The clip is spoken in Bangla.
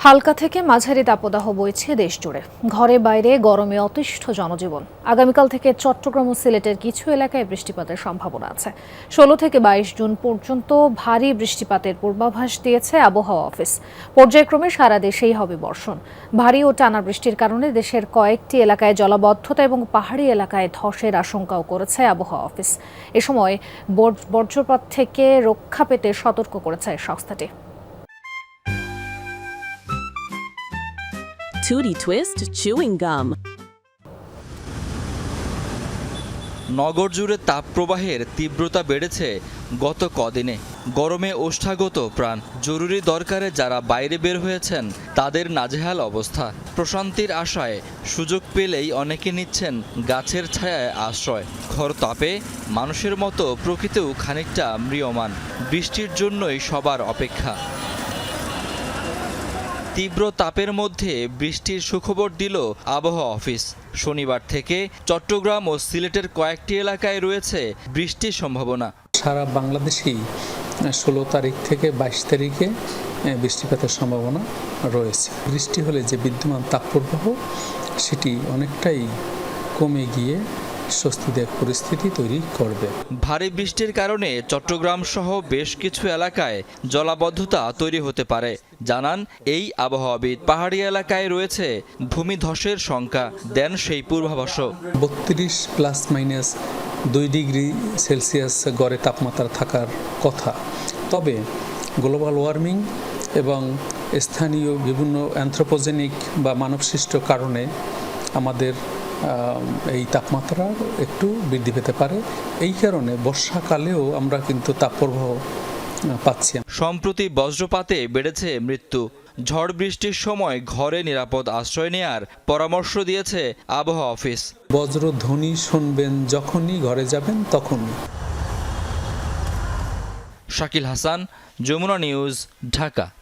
হালকা থেকে মাঝারি তাপদাহ বইছে দেশ জুড়ে ঘরে বাইরে গরমে অতিষ্ঠ জনজীবন। আগামীকাল থেকে চট্টগ্রাম ও সিলেটের কিছু এলাকায় বৃষ্টিপাতের সম্ভাবনা আছে। ষোলো থেকে বাইশ জুন পর্যন্ত ভারী বৃষ্টিপাতের পূর্বাভাস দিয়েছে আবহাওয়া অফিস। পর্যায়ক্রমে সারা দেশেই হবে বর্ষণ। ভারী ও টানা বৃষ্টির কারণে দেশের কয়েকটি এলাকায় জলাবদ্ধতা এবং পাহাড়ি এলাকায় ধসের আশঙ্কাও করেছে আবহাওয়া অফিস। এ সময় বর- বজ্রপাত থেকে রক্ষা পেতে সতর্ক করেছে সংস্থাটি Tootie Twist chewing gum. নগর জুড়ে তাপপ্রবাহের তীব্রতা বেড়েছে গত কদিনে। গরমে ওষ্ঠাগত প্রাণ। জরুরি দরকারে যারা বাইরে বের হয়েছেন, তাদের নাজেহাল অবস্থা। প্রশান্তির আশায় সুযোগ পেলেই অনেকে নিচ্ছেন গাছের ছায়ায় আশ্রয়। ঘর তাপে, মানুষের মতো প্রকৃতিও খানিকটা ম্রিয়মান। বৃষ্টির জন্যই সবার অপেক্ষা। তীব্র তাপের মধ্যে বৃষ্টির সুখবর দিল আবহাওয়া অফিস। শনিবার থেকে চট্টগ্রাম ও সিলেটের কয়েকটি এলাকায় রয়েছে বৃষ্টির সম্ভাবনা। সারা বাংলাদেশেই ষোলো তারিখ থেকে বাইশ তারিখে বৃষ্টিপাতের সম্ভাবনা রয়েছে। বৃষ্টি হলে যে বিদ্যমান তাপপ্রবাহ, সেটি অনেকটাই কমে গিয়ে স্বস্তিদায়ক পরিস্থিতি তৈরি করবে। ভারী বৃষ্টির কারণে চট্টগ্রাম সহ বেশ কিছু এলাকায় জলাবদ্ধতা তৈরি হতে পারে। জানান এই আবহাওয়াবিদ পাহাড়ি এলাকায় রয়েছে ভূমিধসের শঙ্কা দেন সেই পূর্বাভাসও বত্রিশ প্লাস মাইনাস দুই ডিগ্রি সেলসিয়াস গড়ে তাপমাত্রা থাকার কথা। তবে গ্লোবাল ওয়ার্মিং এবং স্থানীয় বিভিন্ন অ্যান্থ্রোপোজেনিক বা মানবসৃষ্ট কারণে আমাদের আম, এই তাপমাত্রা একটু বৃদ্ধি পেতে পারে। এই কারণে বর্ষাকালেও আমরা কিন্তু তাপপ্রবাহ পাচ্ছি। সম্প্রতি বজ্রপাতে বেড়েছে মৃত্যু। ঝড় বৃষ্টির সময় ঘরে নিরাপদ আশ্রয় নেয়ার পরামর্শ দিয়েছে আবহাওয়া অফিস। বজ্রধ্বনি শুনবেন যখনই ঘরে যাবেন তখনই। শাকিল হাসান যমুনা নিউজ ঢাকা।